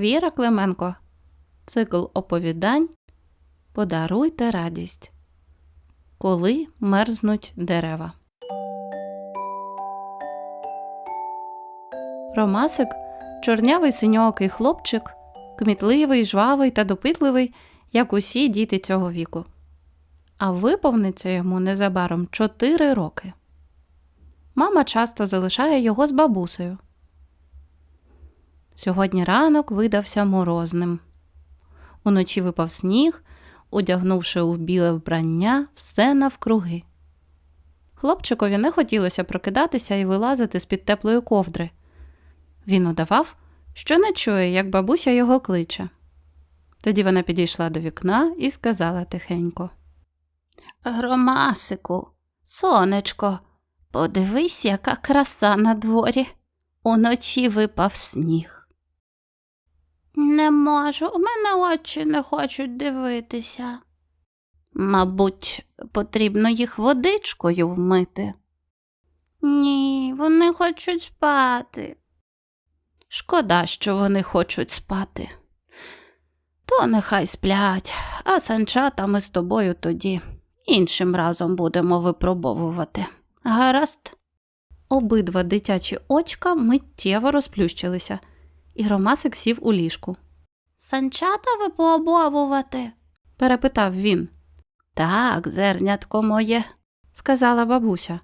Віра Клименко. Цикл оповідань Подаруйте радість. Коли мерзнуть дерева. Ромасик чорнявий синьоокий хлопчик, кмітливий, жвавий та допитливий, як усі діти цього віку. А виповниться йому незабаром чотири роки. Мама часто залишає його з бабусею. Сьогодні ранок видався морозним. Уночі випав сніг, одягнувши у біле вбрання все навкруги. Хлопчикові не хотілося прокидатися і вилазити з-під теплої ковдри. Він удавав, що не чує, як бабуся його кличе. Тоді вона підійшла до вікна і сказала тихенько: Громасику, сонечко, подивись, яка краса на дворі. Уночі випав сніг. Не можу, у мене очі не хочуть дивитися. Мабуть, потрібно їх водичкою вмити. Ні, вони хочуть спати. Шкода, що вони хочуть спати. То нехай сплять, а санчата ми з тобою тоді іншим разом будемо випробовувати. Гаразд. Обидва дитячі очка миттєво розплющилися, і Ромасик сів у ліжку. Санчата випробовувати? перепитав він. Так, зернятко моє, сказала бабуся.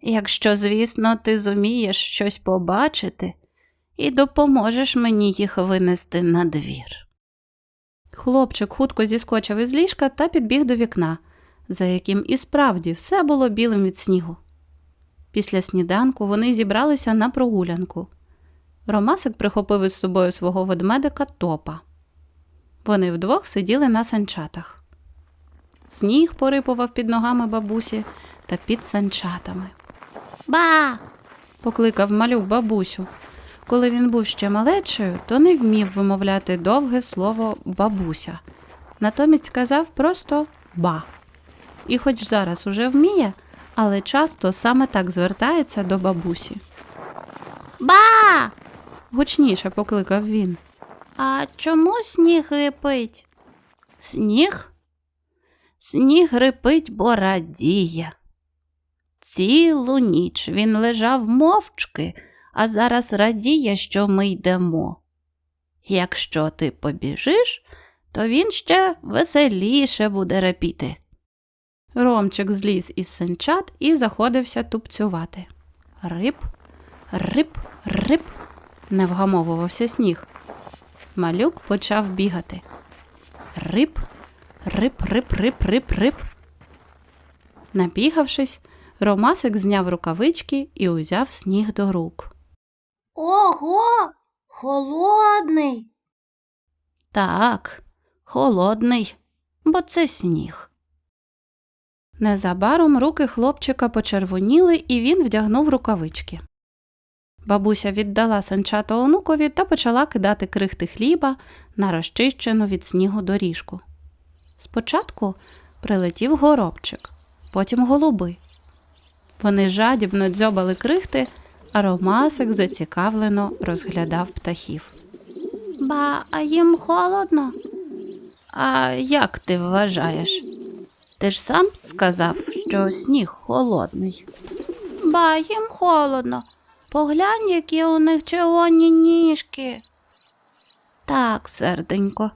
Якщо, звісно, ти зумієш щось побачити і допоможеш мені їх винести на двір. Хлопчик хутко зіскочив із ліжка та підбіг до вікна, за яким і справді все було білим від снігу. Після сніданку вони зібралися на прогулянку. Ромасик прихопив із собою свого ведмедика топа. Вони вдвох сиділи на санчатах. Сніг порипував під ногами бабусі та під санчатами. Ба. покликав малюк бабусю. Коли він був ще малечою, то не вмів вимовляти довге слово бабуся. Натомість сказав просто ба. І хоч зараз уже вміє, але часто саме так звертається до бабусі. Ба. Гучніше покликав він. А чому сніг рипить? Сніг? Сніг рипить, бо радіє. Цілу ніч він лежав мовчки, а зараз радіє, що ми йдемо. Якщо ти побіжиш, то він ще веселіше буде репіти. Ромчик зліз із сенчат і заходився тупцювати. Рип, рип, рип, не вгамовувався сніг. Малюк почав бігати. Рип, рип, рип, рип, рип, рип. Набігавшись, Ромасик зняв рукавички і узяв сніг до рук. Ого, холодний. Так, холодний, бо це сніг. Незабаром руки хлопчика почервоніли, і він вдягнув рукавички. Бабуся віддала санчата онукові та почала кидати крихти хліба на розчищену від снігу доріжку. Спочатку прилетів горобчик, потім голуби. Вони жадібно дзьобали крихти, а Ромасик зацікавлено розглядав птахів. Ба, а їм холодно. А як ти вважаєш? Ти ж сам сказав, що сніг холодний. Ба, їм холодно. Поглянь, які у них червоні ніжки. Так, серденько,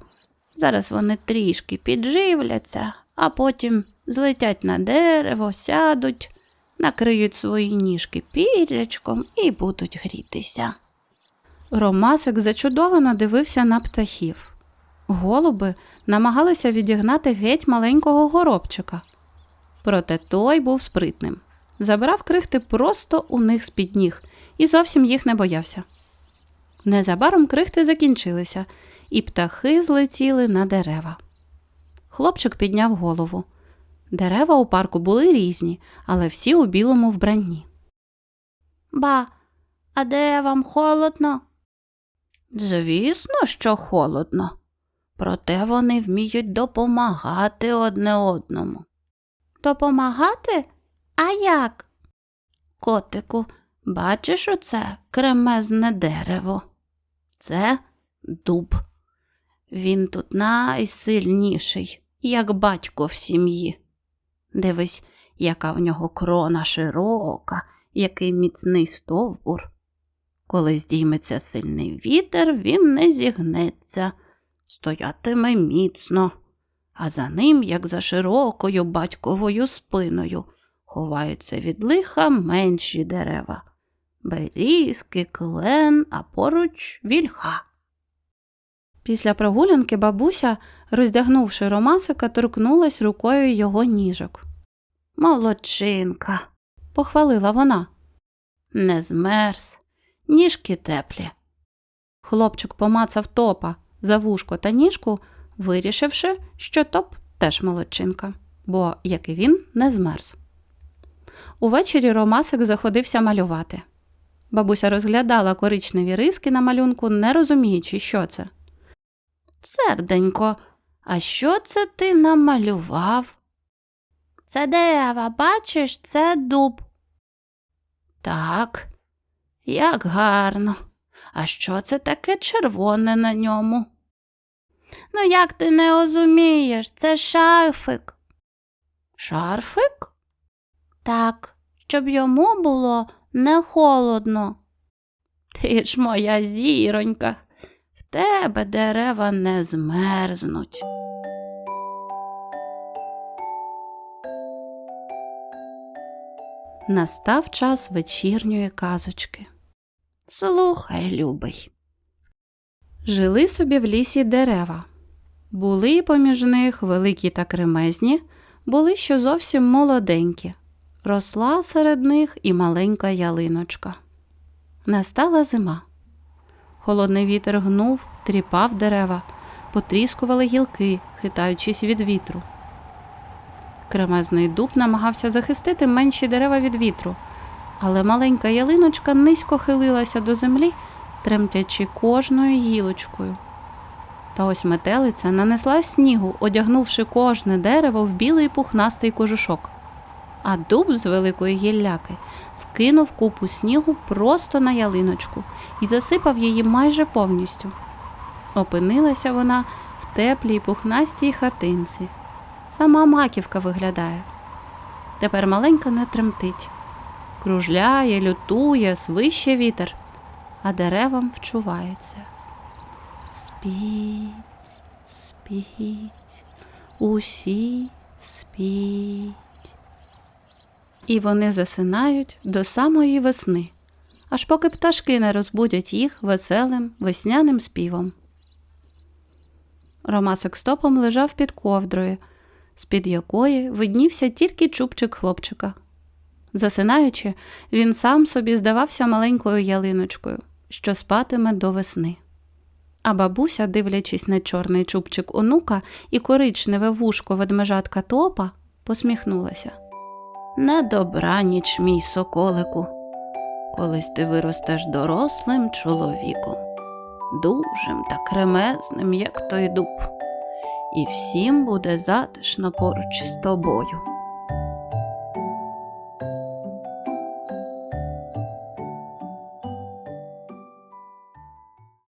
зараз вони трішки підживляться, а потім злетять на дерево, сядуть, накриють свої ніжки пірячком і будуть грітися. Ромасик зачудовано дивився на птахів. Голуби намагалися відігнати геть маленького горобчика. Проте той був спритним. Забрав крихти просто у них з-під ніг і зовсім їх не боявся. Незабаром крихти закінчилися, і птахи злетіли на дерева. Хлопчик підняв голову. Дерева у парку були різні, але всі у білому вбранні. Ба, а де вам холодно? Звісно, що холодно. Проте вони вміють допомагати одне одному. Допомагати? А як? Котику, бачиш оце кремезне дерево? Це дуб. Він тут найсильніший, як батько в сім'ї. Дивись, яка в нього крона широка, який міцний стовбур. Коли здійметься сильний вітер, він не зігнеться, стоятиме міцно, а за ним, як за широкою батьковою спиною, ховаються від лиха менші дерева берізки, клен, а поруч вільха. Після прогулянки бабуся, роздягнувши Ромасика, торкнулась рукою його ніжок. Молодчинка, похвалила вона. Не змерз, ніжки теплі. Хлопчик помацав топа за вушко та ніжку, вирішивши, що топ теж молодчинка, бо, як і він, не змерз. Увечері Ромасик заходився малювати. Бабуся розглядала коричневі риски на малюнку, не розуміючи, що це. Серденько, а що це ти намалював? Це дерева, бачиш, це дуб. Так, як гарно. А що це таке червоне на ньому? Ну як ти не розумієш, це шарфик. Шарфик? Так, щоб йому було не холодно. Ти ж моя зіронька, в тебе дерева не змерзнуть. Настав час вечірньої казочки. Слухай, любий. Жили собі в лісі дерева. Були поміж них великі та кремезні, були що зовсім молоденькі. Росла серед них і маленька ялиночка. Настала зима. Холодний вітер гнув, тріпав дерева, потріскували гілки, хитаючись від вітру. Кремезний дуб намагався захистити менші дерева від вітру, але маленька ялиночка низько хилилася до землі, тремтячи кожною гілочкою. Та ось метелиця нанесла снігу, одягнувши кожне дерево в білий пухнастий кожушок. А дуб з великої гілляки скинув купу снігу просто на ялиночку і засипав її майже повністю. Опинилася вона в теплій пухнастій хатинці. Сама маківка виглядає. Тепер маленька не тремтить. Кружляє, лютує, свище вітер, а деревам вчувається. Спіть, спіть, усі спіть. І вони засинають до самої весни, аж поки пташки не розбудять їх веселим весняним співом. Ромасик стопом лежав під ковдрою, з-під якої виднівся тільки чубчик хлопчика. Засинаючи, він сам собі здавався маленькою ялиночкою, що спатиме до весни. А бабуся, дивлячись на чорний чубчик онука і коричневе вушко ведмежатка топа, посміхнулася. На добраніч, мій соколику, колись ти виростеш дорослим чоловіком, дужим та кремезним, як той дуб, і всім буде затишно поруч із тобою.